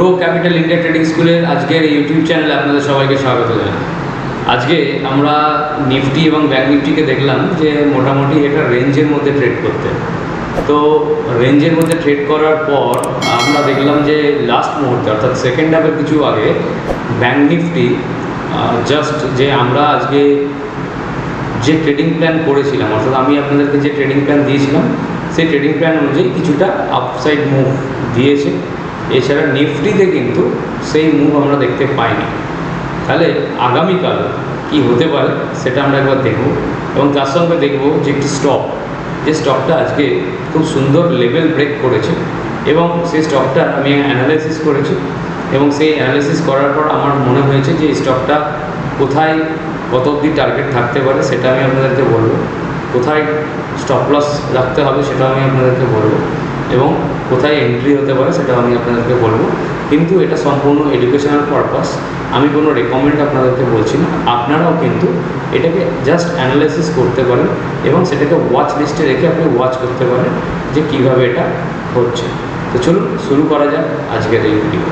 Grow Capital India trading স্কুলের আজকের YouTube চ্যানেলে আপনাদের সবাইকে স্বাগত জানাই। আজকে আমরা নিফটি এবং ব্যাঙ্ক নিফটিকে দেখলাম যে মোটামুটি এটা রেঞ্জের মধ্যে ট্রেড করতে। তো রেঞ্জের মধ্যে ট্রেড করার পর আমরা দেখলাম যে লাস্ট মুহূর্তে, অর্থাৎ সেকেন্ড হাফের কিছু আগে ব্যাঙ্ক নিফটি জাস্ট যে আমরা আজকে যে ট্রেডিং প্ল্যান করেছিলাম, অর্থাৎ আমি আপনাদেরকে যে ট্রেডিং প্ল্যান দিয়েছিলাম, সেই ট্রেডিং প্ল্যান অনুযায়ী কিছুটা আপসাইড মুভ দিয়েছে। এছাড়া নিফটিতে কিন্তু সেই মুভ আমরা দেখতে পাইনি। তাহলে আগামীকাল কি হতে পারে সেটা আমরা একবার দেখব এবং তার সঙ্গে দেখব যে একটি স্টক যে স্টকটা আজকে খুব সুন্দর লেভেল ব্রেক করেছে এবং সেই স্টকটা আমি অ্যানালাইসিস করেছি এবং সেই অ্যানালাইসিস করার পর আমার মনে হয়েছে যে স্টকটা কোথায়, কত অবধি টার্গেট থাকতে পারে সেটা আমি আপনাদেরকে বলব। কোথায় স্টপ লস রাখতে হবে সেটা আমি আপনাদেরকে বলব এবং কোথায় এন্ট্রি হতে পারে সেটাও আমি আপনাদেরকে বলব। কিন্তু এটা সম্পূর্ণ এডুকেশনাল পারপাস আমি কোনো রেকমেন্ড আপনাদেরকে বলছি না। আপনারাও কিন্তু এটাকে জাস্ট অ্যানালাইসিস করতে পারেন এবং সেটাকে ওয়াচ লিস্টে রেখে আপনি ওয়াচ করতে পারেন যে কীভাবে এটা হচ্ছে। তো চলুন, শুরু করা যাক আজকের এই ভিডিও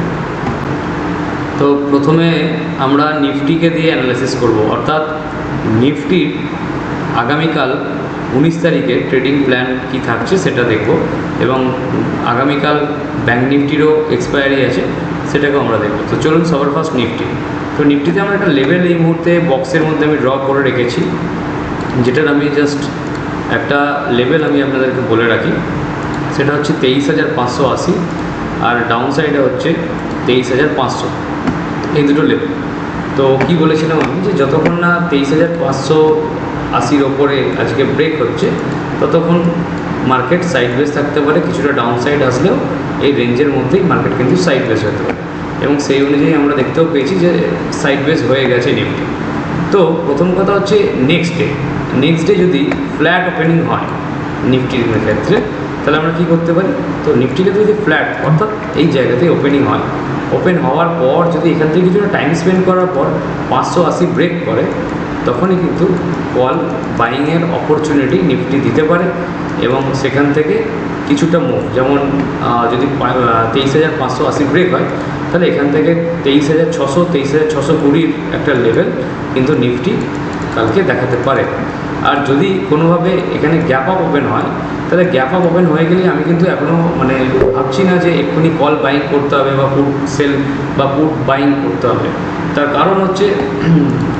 তো প্রথমে আমরা নিফটিকে দিয়ে অ্যানালাইসিস করব। অর্থাৎ নিফটির আগামীকাল উনিশ তারিখে ট্রেডিং প্ল্যান কি থাকছে সেটা দেখব। এবং আগামীকাল ব্যাঙ্ক নিফটিরও এক্সপায়ারি আছে, সেটাকেও আমরা দেখব। তো চলুন সবার ফার্স্ট নিফটি। তো নিফটিতে আমরা একটা লেভেল এই মুহূর্তে বক্সের মধ্যে আমি ড্র করে রেখেছি, যেটার আমি জাস্ট একটা লেভেল আমি আপনাদেরকে বলে রাখি। সেটা হচ্ছে তেইশ হাজার পাঁচশো আশি আর ডাউন সাইডে হচ্ছে তেইশ হাজার পাঁচশো। এই দুটো লেভেল তো কি বলেছিলাম আমি? যে যতক্ষণ না তেইশ হাজার পাঁচশো আশির ওপরে আজকে ব্রেক হচ্ছে, ততক্ষণ মার্কেট সাইড বেস থাকতে পারে, কিছুটা ডাউন সাইড আসলেও এই রেঞ্জের মধ্যেই মার্কেট কিন্তু সাইড বেস হতে পারে। এবং সেই অনুযায়ী আমরা দেখতেও পেয়েছি যে সাইড বেস হয়ে গেছে নিফটি তো প্রথম কথা হচ্ছে নেক্সট ডে নেক্সট ডে যদি ফ্ল্যাট ওপেনিং হয় নিফটির ক্ষেত্রে, তাহলে আমরা কী করতে পারি? তো নিফটিকে যদি ফ্ল্যাট অর্থাৎ এই জায়গাতেই ওপেনিং হয়। ওপেন হওয়ার পর যদি এখান থেকে কিছুটা টাইম স্পেন্ড করার পর পাঁচশো আশি ব্রেক করে, তখনই কিন্তু কল বাইংয়ের অপরচুনিটি নিফটি দিতে পারে এবং সেখান থেকে কিছুটা মুভ যেমন যদি তেইশ হাজার পাঁচশো আশি ব্রেক হয়, তাহলে এখান থেকে তেইশ হাজার ছশো, তেইশ হাজার ছশো কুড়ির একটা লেভেল কিন্তু নিফটি কালকে দেখাতে পারে। আর যদি কোনোভাবে এখানে গ্যাপ আপ ওপেন হয়, তাহলে গ্যাপ আপ ওপেন হয়ে গেলে আমি কিন্তু এখনও মানে ভাবছি না যে এক্ষুনি কল বাইং করতে হবে বা পুট সেল বা পুট বাইং করতে হবে। তার কারণ হচ্ছে,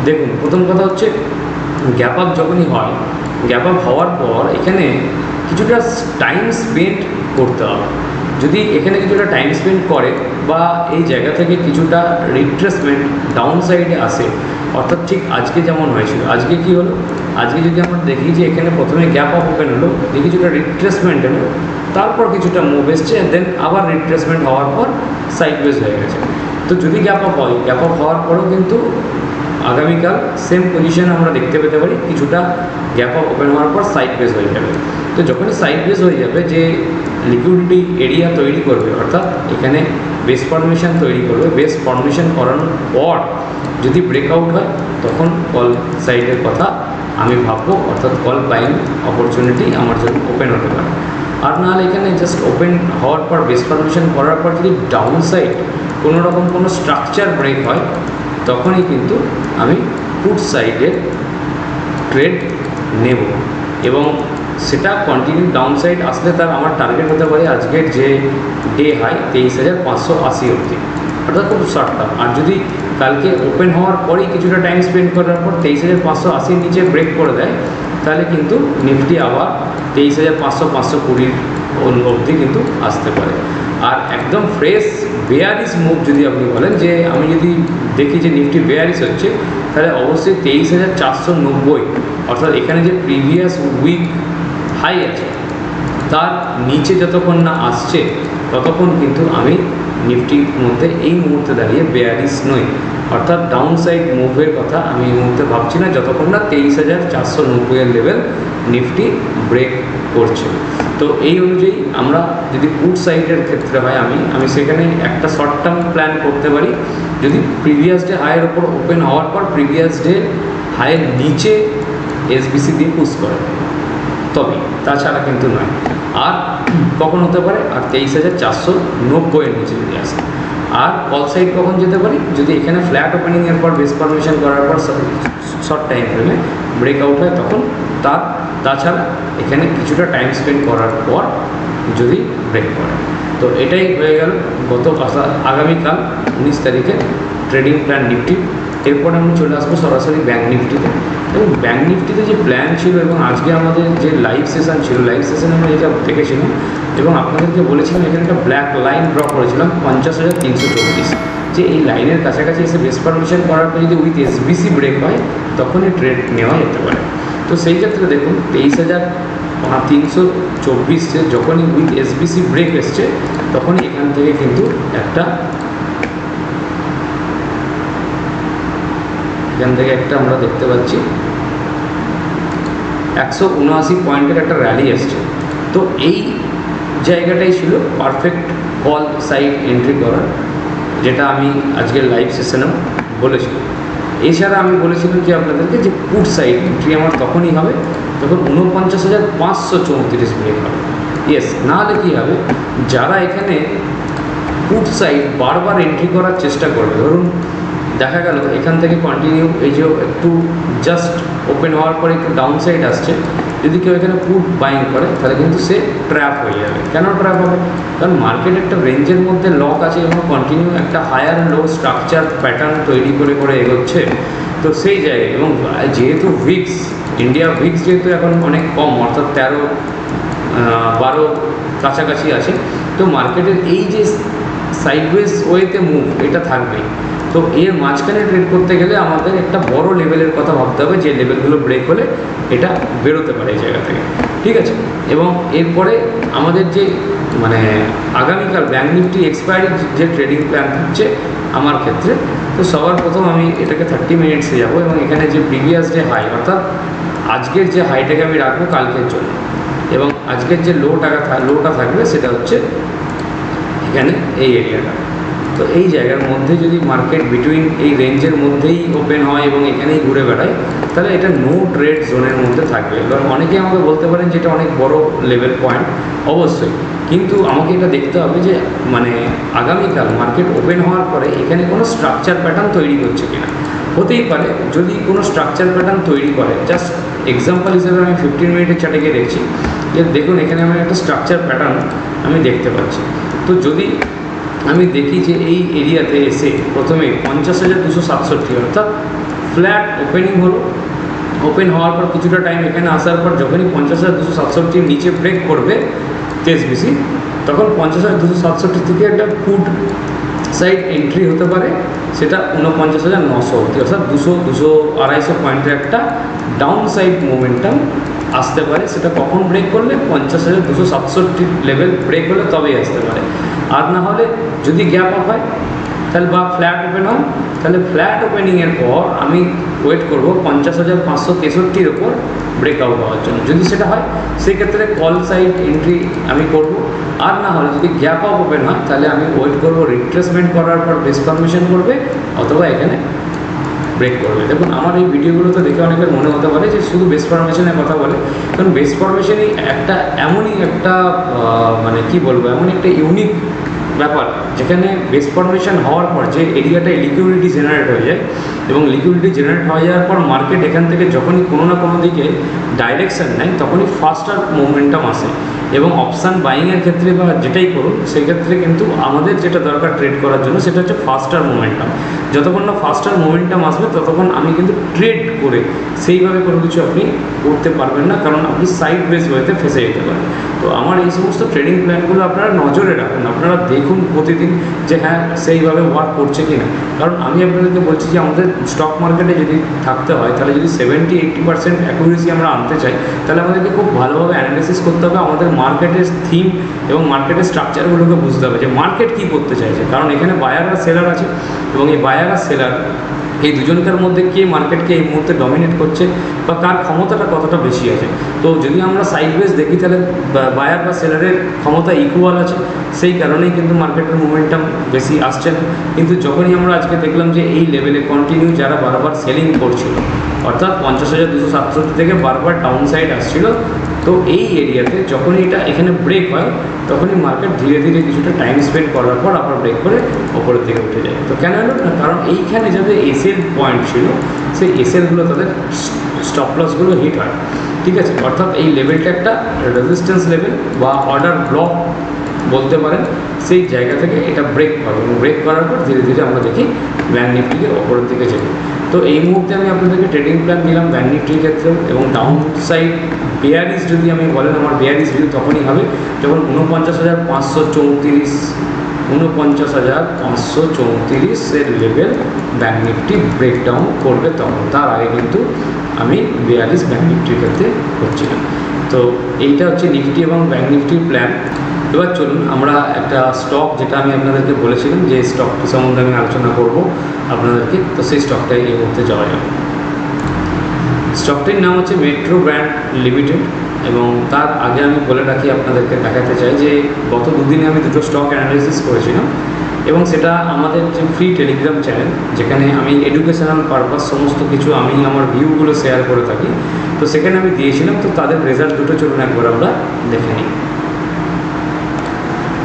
দেখুন, প্রথম কথা হচ্ছে গ্যাপ আপ যখনই হয় গ্যাপ আপ হওয়ার পর এখানে কিছুটা টাইম স্পেন্ড করতে হবে। যদি এখানে কিছুটা টাইম স্পেন্ড করে বা এই জায়গা থেকে কিছুটা রিট্রেসমেন্ট ডাউন সাইডে আসে, অর্থাৎ ঠিক আজকে যেমন হয়েছিল, আজকে কি হলো? আজকে যদি আমরা দেখি যে এখানে প্রথমে গ্যাপ আপ ওপেন হলো দিয়ে কিছুটা রিট্রেসমেন্ট হলো, তারপর কিছুটা মুভ এসছে দেন আবার রিট্রেসমেন্ট হওয়ার পর সাইড বেস হয়ে গেছে। তো যদি গ্যাপ আপ হয় গ্যাপ আপ হওয়ার পরেও কিন্তু আগামীকাল সেম পজিশন আমরা দেখতে পেতে পারি, কিছুটা গ্যাপ আপ ওপেন হওয়ার পর সাইড বেস হয়ে যাবে। তো যখনই সাইড বেস হয়ে যাবে, যে লিকুইডিটি এরিয়া তৈরি করবে, অর্থাৎ এখানে বেস ফর্মেশন তৈরি করবে বেস ফর্মেশন করানোর পর যদি ব্রেকআউট হয়, তখন কল সাইডের কথা আমি ভাববো, অর্থাৎ কল বাইং অপরচুনিটি আমার জন্য ওপেন হতে পারে। আর নাহলে এখানে জাস্ট ওপেন হওয়ার পর বেস ফর্মেশন করার পর যদি ডাউন সাইড কোনো রকম কোনো স্ট্রাকচার ব্রেক হয় তখনই কিন্তু আমি ফুড সাইডের ট্রেড নেব। এবং সেটা কন্টিনিউ ডাউন সাইড আসলে তার আমার টার্গেট হতে পারে আজকের যে ডে হাই তেইশ হাজার পাঁচশো আশি অবধি। অর্থাৎ খুব শর্ট টার্ম আর যদি কালকে ওপেন হওয়ার পরেই কিছুটা টাইম স্পেন্ড করার পর তেইশ হাজার পাঁচশো আশির নিচে ব্রেক করে দেয়, তাহলে কিন্তু নিফটি আবার তেইশ হাজার পাঁচশো পাঁচশো কুড়ির অবধি কিন্তু আসতে পারে। আর একদম ফ্রেশ বেয়ারিস মুভ যদি আপনি বলেন যে, আমি যদি দেখি যে নিফটি বেয়ারিস হচ্ছে, তাহলে অবশ্যই তেইশ হাজার চারশো নব্বই, অর্থাৎ এখানে যে প্রিভিয়াস উইক হাই আছে, তার নিচে যতক্ষণ না আসছে, ততক্ষণ কিন্তু আমি নিফটির মধ্যে এই মুহূর্তে দাঁড়িয়ে বেয়ারিস নই। অর্থাৎ ডাউন সাইড মুভের কথা আমি এই মুহূর্তে ভাবছি না, যতক্ষণ না তেইশ হাজার চারশো নব্বইয়ের লেভেল নিফটি ব্রেক করছে। তো এই অনুযায়ী আমরা যদি পুট সাইডের ক্ষেত্রে হয় আমি আমি সেখানে একটা শর্ট টার্ম প্ল্যান করতে পারি। যদি প্রিভিয়াস ডে হায়ের ওপর ওপেন হওয়ার পর প্রিভিয়াস ডে হায়ের নিচে এসবিসি দিয়ে পুশ করে। তবে, তাছাড়া কিন্তু নয়। আর কখন হতে পারে? আর তেইশ হাজার চারশো নব্বইয়ের নিচে যদি আসে। আর কল সাইড কখন যেতে পারি? যদি এখানে ফ্ল্যাট ওপেনিংয়ের পর বেস পারমিশন করার পর শর্ট টাইম ফ্রেমে ব্রেকআউট হয়, তখন তার তাছাড়া এখানে কিছুটা টাইম স্পেন্ড করার পর যদি ব্রেক করে। তো এটাই হয়ে গেল গত আগামীকাল উনিশ তারিখে ট্রেডিং প্ল্যান নিফটি এরপর আমি চলে আসব সরাসরি ব্যাঙ্ক নিফটিতে এবং ব্যাঙ্ক নিফটিতে যে প্ল্যান ছিল এবং আজকে আমাদের যে লাইভ সেশন ছিল লাইভ সেশনে আমরা যেটা দেখেছিলাম এবং আপনাদেরকে বলেছিলাম, এখানে একটা ব্ল্যাক লাইন ড্র করেছিলাম পঞ্চাশ হাজার তিনশো চব্বিশ। যে এই লাইনের কাছাকাছি এসে বেস পারমিশন করার পর যদি উইথ এসবিসি ব্রেক হয়, তখনই ট্রেড নেওয়া যেতে পারে। তো সেই ক্ষেত্রে দেখুন, তেইশ হাজার তিনশো চব্বিশে যখনই উইথ এসবিসি ব্রেক এসছে, তখনই এখান থেকে কিন্তু একটা এখান থেকে একটা আমরা দেখতে পাচ্ছি, একশো উনআশি পয়েন্টের একটা র্যালি এসছে। তো এই জায়গাটাই ছিল পারফেক্ট কল সাইড এন্ট্রি করার যেটা আমি আজকের লাইভ সেশনেও বলেছিলাম। এছাড়া আমি বলেছিলাম যে আপনাদেরকে যে কুট সাইড এন্ট্রি আমার তখনই হবে তখন উনপঞ্চাশ হাজার পাঁচশো চৌত্রিশ মিনিট হবে। ইয়েস নাহলে কী হবে? যারা এখানে কুট সাইড বারবার এন্ট্রি করার চেষ্টা করবে, ধরুন দেখা গেল এখান থেকে কন্টিনিউ এই যে একটু জাস্ট ওপেন হওয়ার পরে একটু ডাউন সাইড আসছে যদি কেউ এখানে পুট বাইং করে, তাহলে কিন্তু সে ট্র্যাপ হয়ে যাবে। কেন ট্র্যাপ হবে? কারণ মার্কেট একটা রেঞ্জের মধ্যে লক আছে এবং কন্টিনিউ একটা হায়ার লো স্ট্রাকচার প্যাটার্ন তৈরি করে করে এগোচ্ছে। তো সেই জায়গায়, এবং যেহেতু ভিক্স ইন্ডিয়া ভিক্স যেহেতু এখন অনেক কম, অর্থাৎ তেরো বারো কাছাকাছি আছে, তো মার্কেটের এই যে সাইডওয়েজ ওয়েতে মুভ এটা থাকবেই। তো এর মাঝখানে ট্রেড করতে গেলে আমাদের একটা বড় লেভেলের কথা ভাবতে হবে, যে লেভেলগুলো ব্রেক হলে এটা বেরোতে পারে এই জায়গা থেকে। ঠিক আছে? এবং এরপরে আমাদের যে মানে আগামীকাল ব্যাঙ্ক নিফটি এক্সপায়ারি যে ট্রেডিং প্ল্যান থাকছে আমার ক্ষেত্রে, তো সবার প্রথম আমি এটাকে থার্টি মিনিটসে যাব এবং এখানে যে প্রিভিয়াস যে হাই অর্থাৎ আজকের যে হাইটাকে আমি রাখব কালকের জন্য। এবং আজকের যে লো টাকা লোটা থাকবে সেটা হচ্ছে এখানে এই এরিয়াটা তো এই জায়গার মধ্যে যদি মার্কেট বিটুইন এই রেঞ্জের মধ্যেই ওপেন হয় এবং এখানেই ঘুরে বেড়ায়, তাহলে এটা নো ট্রেড জোনের মধ্যে থাকবে। এবার অনেকেই আমাকে বলতে পারেন যে এটা অনেক বড় লেভেল পয়েন্ট অবশ্যই। কিন্তু আমাকে এটা দেখতে হবে যে মানে আগামীকাল মার্কেট ওপেন হওয়ার পরে এখানে কোনো স্ট্রাকচার প্যাটার্ন তৈরি করছে কিনা। হতেই পারে, যদি কোনো স্ট্রাকচার প্যাটার্ন তৈরি করে জাস্ট এক্সাম্পল হিসেবে আমি ফিফটিন মিনিটের চার্টে গিয়ে দেখছি, যে দেখুন এখানে আমার একটা স্ট্রাকচার প্যাটার্ন আমি দেখতে পাচ্ছি। তো যদি আমি দেখি যে এই এরিয়াতে এসে প্রথমে পঞ্চাশ হাজার দুশো সাতষট্টি, অর্থাৎ ফ্ল্যাট ওপেনিং হলো। ওপেন হওয়ার পর কিছুটা টাইম এখানে আসার পর যখনই পঞ্চাশ হাজার দুশো সাতষট্টির নিচে ব্রেক করবে তেইশ বিসি তখন পঞ্চাশ হাজার দুশো সাতষট্টি থেকে একটা ফুড সাইড এন্ট্রি হতে পারে। সেটা উনপঞ্চাশ হাজার নশো অবধি, অর্থাৎ দুশো দুশো আড়াইশো পয়েন্টের একটা ডাউন সাইড মোমেন্টাম আসতে পারে। সেটা কখন ব্রেক করলে? পঞ্চাশ হাজার দুশো সাতষট্টি লেভেল ব্রেক হলে তবেই আসতে পারে। আর না হলে যদি গ্যাপ হয়, তাহলে বা ফ্ল্যাট ওপেন হয় তাহলে ফ্ল্যাট ওপেনিংয়ের পর আমি ওয়েট করব পঞ্চাশ হাজার পাঁচশো তেষট্টির ওপর ব্রেকআউট হওয়ার জন্য। যদি সেটা হয়, সেক্ষেত্রে কল সাইড এন্ট্রি আমি করব। আর না হলে যদি গ্যাপ আপ ওপেন হয়, তাহলে আমি ওয়েট করব রিট্রেসমেন্ট করার পর বেস করবে, অথবা এখানে ব্রেক করবে। দেখুন, আমার এই ভিডিওগুলো তো দেখে অনেকের মনে হতে পারে যে শুধু বেস ফরমেশনের কথা বলে। কারণ বেস ফরমেশনই একটা এমনই একটা মানে কি বলব এমন একটা ইউনিক ব্যাপার যেখানে বেস ফর্মেশন হওয়ার পর যে এরিয়াটায় লিকুইডিটি জেনারেট হয়ে যায় এবং লিকুইডিটি জেনারেট হয়ে যাওয়ার পর মার্কেট এখান থেকে যখনই কোনো না কোনো দিকে ডাইরেকশন নেয়, তখনই ফাস্টার মোমেন্টাম আসে এবং অপশান বাইংয়ের ক্ষেত্রে বা যেটাই করুন সেই ক্ষেত্রে কিন্তু আমাদের যেটা দরকার ট্রেড করার জন্য, সেটা হচ্ছে ফাস্টার মোমেন্টাম যতক্ষণ না ফাস্টার মোমেন্টাম আসবে, ততক্ষণ আমি কিন্তু ট্রেড করে সেইভাবে কোনো কিছু আপনি করতে পারবেন না, কারণ আপনি সাইড বেস ওয়েতে ফেসে যেতে পারেন। তো আমার এই সমস্ত ট্রেডিং প্ল্যানগুলো আপনারা নজরে রাখুন। আপনারা দেখুন প্রতিদিন যে হ্যাঁ সেইভাবে ওয়ার্ক করছে কি না কারণ আমি আপনাদেরকে বলছি যে আমাদের স্টক মার্কেটে যদি থাকতে হয়, তাহলে যদি সেভেন্টি এইট্টি পার্সেন্ট অ্যাকুরেসি আমরা আনতে চাই, তাহলে আমাদেরকে খুব ভালোভাবে অ্যানালিসিস করতে হবে, আমাদের মার্কেটের থিম এবং মার্কেটের স্ট্রাকচারগুলোকে বুঝতে হবে যে মার্কেট কী করতে চাইছে। কারণ এখানে বায়ার আর সেলার আছে এবং এই বায়ার আর সেলার এই দুজনকার মধ্যে কে মার্কেটকে এই মুহূর্তে ডমিনেট করছে বা কার ক্ষমতাটা কতটা বেশি আছে। তো যদি আমরা সাইড ওয়েজ দেখি, তাহলে বায়ার বা সেলারের ক্ষমতা ইকুয়াল আছে, সেই কারণেই কিন্তু মার্কেটের মোমেন্টাম বেশি আসছে। না কিন্তু যখনই আমরা আজকে দেখলাম যে এই লেভেলে কন্টিনিউ যারা বারবার সেলিং করছিল, অর্থাৎ পঞ্চাশ হাজার দুশো সাতষট্টি থেকে বারবার ডাউন সাইড আসছিল, তো এই এরিয়াতে যখনই এটা এখানে ব্রেক হয়, তখনই মার্কেট ধীরে ধীরে কিছুটা টাইম স্পেন্ড করার পর আবার ব্রেক করে ওপরের দিকে উঠে যায়। তো কেন হলো না? কারণ এইখানে যাদের এসএল পয়েন্ট ছিল, সেই এসএলগুলো তাদের স্টপ লসগুলো হিট হয়। ঠিক আছে? অর্থাৎ এই লেভেলটা একটা রেজিস্ট্যান্স লেভেল বা অর্ডার ব্লক বলতে পারেন, সেই জায়গা থেকে এটা ব্রেক করে এবং ব্রেক করার পর ধীরে ধীরে আমরা দেখি ব্যাঙ্ক নিফটিকে ওপরের দিকে যেতে। তো এই মুহূর্তে আমি আপনাদেরকে ট্রেডিং প্ল্যান দিলাম ব্যাঙ্ক নিফটির ক্ষেত্রেও এবং ডাউন সাইড বেয়ারিস যদি আমি বলেন, আমার বেয়ারিস ভিউ তখনই হবে যখন উনপঞ্চাশ হাজার পাঁচশো চৌত্রিশ উনপঞ্চাশ হাজার পাঁচশো চৌত্রিশের লেভেল ব্যাঙ্ক নিফটি ব্রেকডাউন করবে তখন। তার আগে কিন্তু আমি বিয়াল্লিশ ব্যাঙ্ক নিফটির ক্ষেত্রে করছিলাম তো এইটা হচ্ছে নিফটি এবং ব্যাঙ্ক নিফটির প্ল্যান এবার চলুন, আমরা একটা স্টক যেটা আমি আপনাদেরকে বলেছিলাম, যে স্টকটি সম্বন্ধে আমি আলোচনা করব আপনাদেরকে, তো সেই স্টকটাই এই মুহূর্তে যাওয়া যাবে স্টকটির নাম হচ্ছে মেট্রো ব্র্যান্ড লিমিটেড এবং তার আগে আমি বলে রাখি আপনাদেরকে দেখাতে চাই যে গত দুদিনে আমি দুটো স্টক অ্যানালাইসিস করেছিলাম এবং সেটা আমাদের যে ফ্রি টেলিগ্রাম চ্যানেল যেখানে আমি এডুকেশনাল পারপাস সমস্ত কিছু আমি আমার ভিউগুলো শেয়ার করে থাকি, তো সেখানে আমি দিয়েছিলাম, তো তাদের রেজাল্ট দুটো চলুন একবার আমরা দেখে নিই।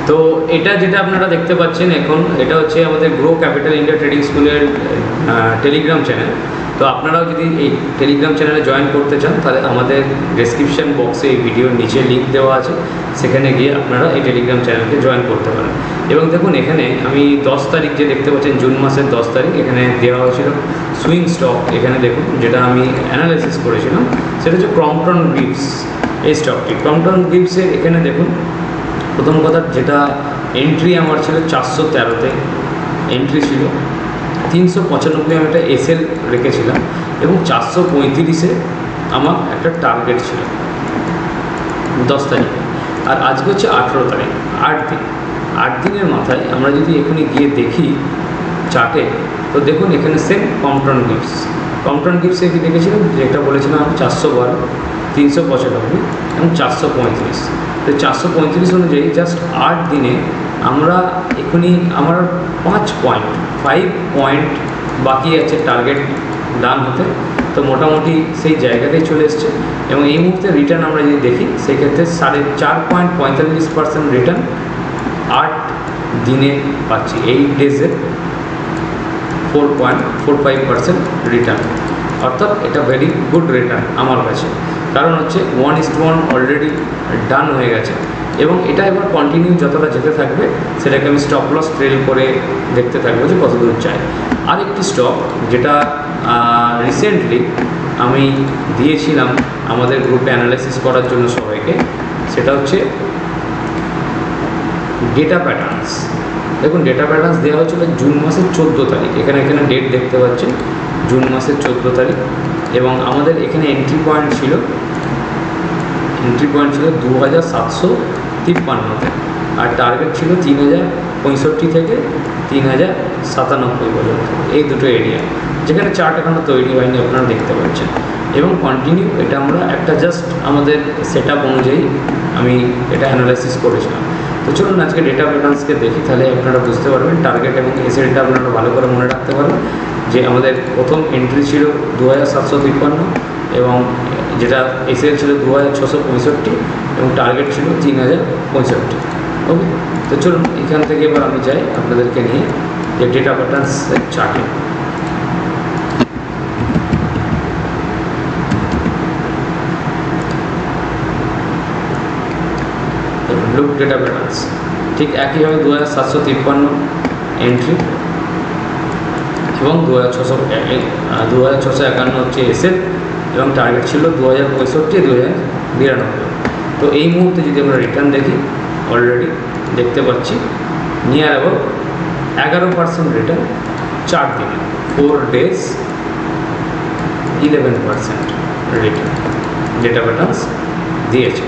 তো এটা যেটা আপনারা দেখতে পাচ্ছেন এখন, এটা হচ্ছে আমাদের গ্রো ক্যাপিটাল ইন্ডিয়া ট্রেডিং স্কুলের টেলিগ্রাম চ্যানেল তো আপনারাও যদি এই টেলিগ্রাম চ্যানেলে জয়েন করতে চান, তাহলে আমাদের ডেসক্রিপশন বক্সে এই ভিডিওর নিচে লিঙ্ক দেওয়া আছে। সেখানে গিয়ে আপনারা এই টেলিগ্রাম চ্যানেলকে জয়েন করতে পারেন। এবং দেখুন, এখানে আমি দশ তারিখ যে দেখতে পাচ্ছেন জুন মাসের দশ তারিখ, এখানে দেওয়া হয়েছিল সুইং স্টক এখানে দেখুন, যেটা আমি অ্যানালাইসিস করেছিলাম, সেটা হচ্ছে ক্রমটন গিভস এই স্টকটি ক্রমটন গিভসের এখানে দেখুন প্রথম কথা, যেটা এন্ট্রি আমার ছিল চারশো তেরোতে এন্ট্রি ছিল। তিনশো পঁচানব্বই আমি একটা এসএল রেখেছিলাম এবং চারশো পঁয়ত্রিশে আমার একটা টার্গেট ছিল। দশ তারিখে। আর আজকে হচ্ছে আঠেরো তারিখ, আট দিন। আট দিনের মাথায় আমরা যদি এখানে গিয়ে দেখি চার্টে তো দেখুন এখানে সেম কম্পটন গিফটস কমটন গিফটসে কি দেখেছিলাম? যেটা বলেছিলাম আমি, চারশো বারো, তিনশো পঁচানব্বই এবং চারশো পঁয়ত্রিশ। তো চারশো পঁয়ত্রিশ অনুযায়ী জাস্ট আট দিনে আমরা এখনই আমার পাঁচ পয়েন্ট ফাইভ পয়েন্ট বাকি আছে টার্গেট দাম হতে। তো মোটামুটি সেই জায়গাতেই চলে এসছে। এবং এই মুহূর্তে রিটার্ন আমরা যদি দেখি, সেক্ষেত্রে সাড়ে চার পয়েন্ট পঁয়তাল্লিশ পার্সেন্ট রিটার্ন আট দিনে পাচ্ছি। Eight ডেজে four point four five percent return অর্থাৎ এটা ভেরি গুড রিটার্ন আমার কাছে। কারণ হচ্ছে one is to one already done হয়ে গেছে। এবং এটা এবার কন্টিনিউ যতটা যেতে থাকবে, সেটাকে আমি স্টপ লস ট্রেল করে দেখতে থাকব যে কত দূর যায়। আরেকটি স্টক যেটা রিসেন্টলি আমি দিয়েছিলাম আমাদের গ্রুপে অ্যানালাইসিস করার জন্য সবাইকে, সেটা হচ্ছে ডেটা প্যাটার্নস দেখুন ডেটা প্যাটার্নস দেওয়া হয়েছিল জুন মাসের চোদ্দ তারিখ। এখানে এখানে ডেট দেখতে পাচ্ছেন। জুন মাসের চোদ্দ তারিখ এবং আমাদের এখানে এন্ট্রি পয়েন্ট ছিল এন্ট্রি পয়েন্ট ছিল দু হাজার সাতশো তিপ্পান্নতে। আর টার্গেট ছিল তিন হাজার পঁয়ষট্টি থেকে তিন হাজার সাতানব্বই পর্যন্ত। এই দুটো এরিয়া যেখানে চার্ট এখনও তৈরি হয়নি, আপনারা দেখতে পাচ্ছেন। এবং কন্টিনিউ এটা আমরা একটা জাস্ট আমাদের সেট অনুযায়ী আমি এটা অ্যানালাইসিস করেছিলাম। তো চলুন আজকে ডেটা প্যাটার্নসকে দেখি, তাহলে আপনারা বুঝতে পারবেন টার্গেট এবং এসএলটা আপনারা ভালো করে মনে রাখতে পারবেন, যে আমাদের প্রথম এন্ট্রি ছিল দু হাজার সাতশো তিপ্পান্ন এবং যেটা এসএল ছিল দু হাজার এবং টার্গেট ছিল তিন হাজার পঁয়ষট্টি। ওকে তো চলুন, এখান থেকে এবার আমি যাই আপনাদেরকে নিয়ে, যে ডেটা প্যাটার্নসের চার্টে লুক ডেটা প্যাটার্নস ঠিক একইভাবে দু হাজার সাতশো তিপ্পান্ন এন্ট্রি এবং দু হাজার ছশো দু হাজার ছশো একান্ন হচ্ছে এসএল এবং টার্গেট ছিল দু হাজার পঁয়ষট্টি দু হাজার বিরানব্বই। তো এই মুহূর্তে যদি আমরা রিটার্ন দেখি অলরেডি দেখতে পাচ্ছি নিয়ার অ্যাবাউট এগারো পার্সেন্ট রিটার্ন চার দিনে four days eleven percent return data patterns দিয়েছে।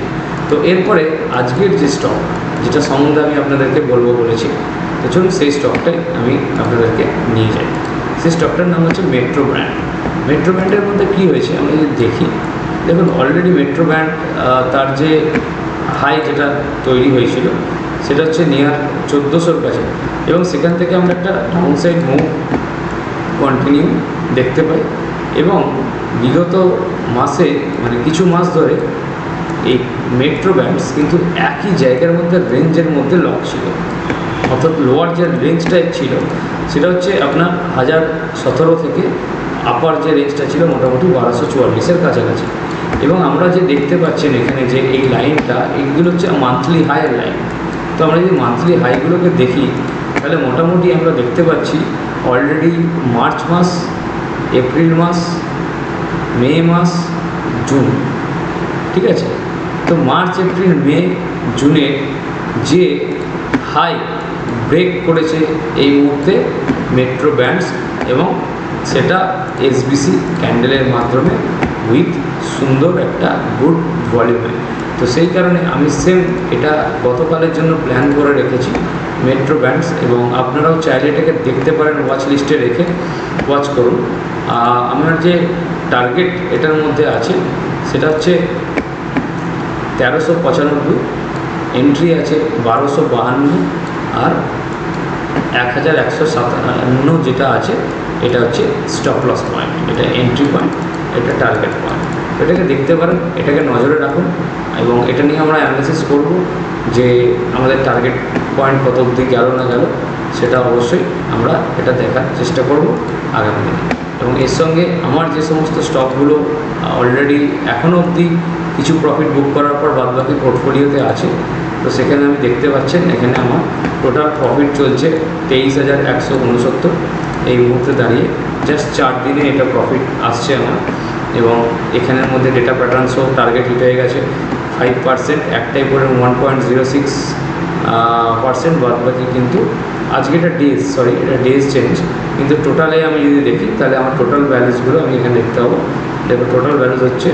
তো এরপরে আজকের যে স্টক, যেটা সম্বন্ধে আমি আপনাদেরকে বলব বলেছি, তো চলুন সেই স্টকটাই আমি আপনাদেরকে নিয়ে যাই। সেই স্টকটার নাম হচ্ছে মেট্রো ব্র্যান্ড মেট্রো ব্র্যান্ডের মধ্যে কী হয়েছে? আমরা যদি দেখি, দেখুন অলরেডি মেট্রো ব্র্যান্ড তার যে হাই যেটা তৈরি হয়েছিল, সেটা হচ্ছে নিয়ার চোদ্দোশোর কাছে। এবং সেখান থেকে আমরা একটা ডাউন সাইড মুভ কন্টিনিউ দেখতে পাই। এবং বিগত মাসে মানে কিছু মাস ধরে এই মেট্রো ব্যান্ডস কিন্তু একই জায়গার মধ্যে রেঞ্জের মধ্যে লক ছিল। অর্থাৎ লোয়ার যে রেঞ্জ টাইপ ছিল, সেটা হচ্ছে আপনার হাজার সতেরো থেকে আপার যে রেঞ্জটা ছিল মোটামুটি বারোশো চুয়াল্লিশের কাছাকাছি। এবং আমরা যে দেখতে পাচ্ছেন এখানে যে এই লাইনটা এইগুলো হচ্ছে মান্থলি হাইয়ের লাইন তো আমরা যদি মান্থলি হাইগুলোকে দেখি, তাহলে মোটামুটি আমরা দেখতে পাচ্ছি অলরেডি মার্চ মাস এপ্রিল মাস মে মাস জুন ঠিক আছে? তো মার্চ, এপ্রিল, মে, জুনে যে হাই ব্রেক করেছে এই মুহূর্তে মেট্রো ব্যান্ডস এবং সেটা এসবিসি ক্যান্ডেলের মাধ্যমে উইথ সুন্দর একটা গুড ভলিউমে। তো সেই কারণে আমি সেম এটা গতকালের জন্য প্ল্যান করে রেখেছি মেট্রো ব্যান্ডস এবং আপনারাও চাইলে এটাকে দেখতে পারেন ওয়াচ লিস্টে রেখে ওয়াচ করুন। আমার যে টার্গেট এটার মধ্যে আছে, সেটা হচ্ছে তেরোশো পঁচানব্বই এন্ট্রি আছে বারোশো বাহান্ন আর এক হাজার একশো সাতান্ন যেটা আছে, এটা হচ্ছে স্টপ লস পয়েন্ট এটা এন্ট্রি পয়েন্ট এটা টার্গেট পয়েন্ট এটাকে দেখতে পারেন, এটাকে নজরে রাখুন এবং এটা নিয়ে আমরা অ্যানালিসিস করব যে আমাদের টার্গেট পয়েন্ট কত অবধি গেল না গেল, সেটা অবশ্যই আমরা এটা দেখার চেষ্টা করব আগামী দিনে। এবং এর সঙ্গে আমার যে সমস্ত স্টকগুলো অলরেডি এখনও অবধি কিছু প্রফিট বুক করার পর বাদবাকি পোর্টফোলিওতে আছে। তো সেখানে আমি দেখতে পাচ্ছেন, এখানে আমার টোটাল প্রফিট চলছে তেইশ হাজার একশো উনসত্তর। এই মুহূর্তে দাঁড়িয়ে জাস্ট চার দিনে এটা প্রফিট আসছে আমার। এবং এখানের মধ্যে ডেটা প্যাটার্ন সহ টার্গেট হিট হয়ে গেছে। ফাইভ পার্সেন্ট একটাই করে one point zero six percent বাদ বাকি কিন্তু আজকে এটা ডেজ সরি এটা ডেজ চেঞ্জ কিন্তু টোটালে আমি যদি দেখি, তাহলে আমার টোটাল ব্যালেন্সগুলো আমি এখানে দেখতে পাবো। দেখো টোটাল ব্যালেন্স হচ্ছে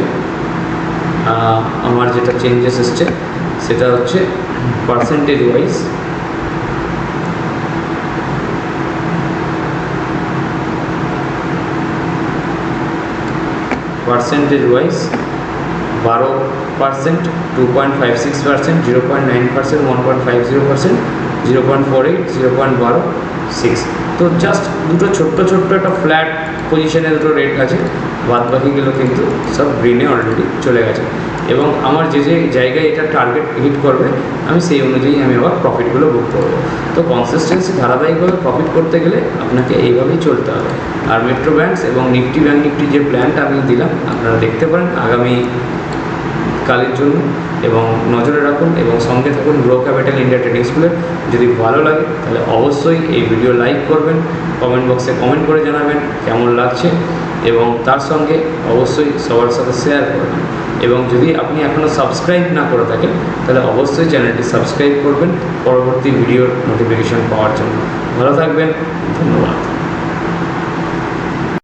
আমার যেটা চেঞ্জেস এসছে, সেটা হচ্ছে পার্সেন্টেজ ওয়াইজ পার্সেন্টেজ ওয়াইজ বারো percent two point five six percent zero point nine percent one point five zero percent zero point four eight zero point বারো সিক্স তো জাস্ট দুটো ছোট্ট ছোট্ট একটা ফ্ল্যাট পজিশনে দুটো রেট আছে। বাদ বাকিগুলো কিন্তু সব গ্রিনে অলরেডি চলে গেছে। এবং আমার যে যে জায়গায় এটা টার্গেট হিট করবে, আমি সেই অনুযায়ী আমি আবার প্রফিটগুলো বুক করব। তো কনসিস্টেন্সি ধারাবাহিকভাবে প্রফিট করতে গেলে আপনাকে এইভাবেই চলতে হবে। আর মেট্রো ব্যাঙ্কস এবং নিফটি ব্যাঙ্ক নিফটি যে প্ল্যানটা আমি দিলাম, আপনারা দেখতে পারেন আগামী কালের জন্য। এবং নজরে রাখুন এবং সঙ্গে থাকুন গ্রো ক্যাপিটাল ইন্ডিয়া ট্রেডিং স্কুলের যদি ভালো লাগে, তাহলে অবশ্যই এই ভিডিও লাইক করবেন কমেন্ট বক্সে কমেন্ট করে জানাবেন, কেমন লাগছে। এবং তার সঙ্গে অবশ্যই সবার সাথে শেয়ার করবেন এবং যদি আপনি এখনও সাবস্ক্রাইব না করে থাকেন, তাহলে অবশ্যই চ্যানেলটি সাবস্ক্রাইব করবেন। পরবর্তী ভিডিওর নোটিফিকেশন পাওয়ার জন্য। ভালো থাকবেন। ধন্যবাদ।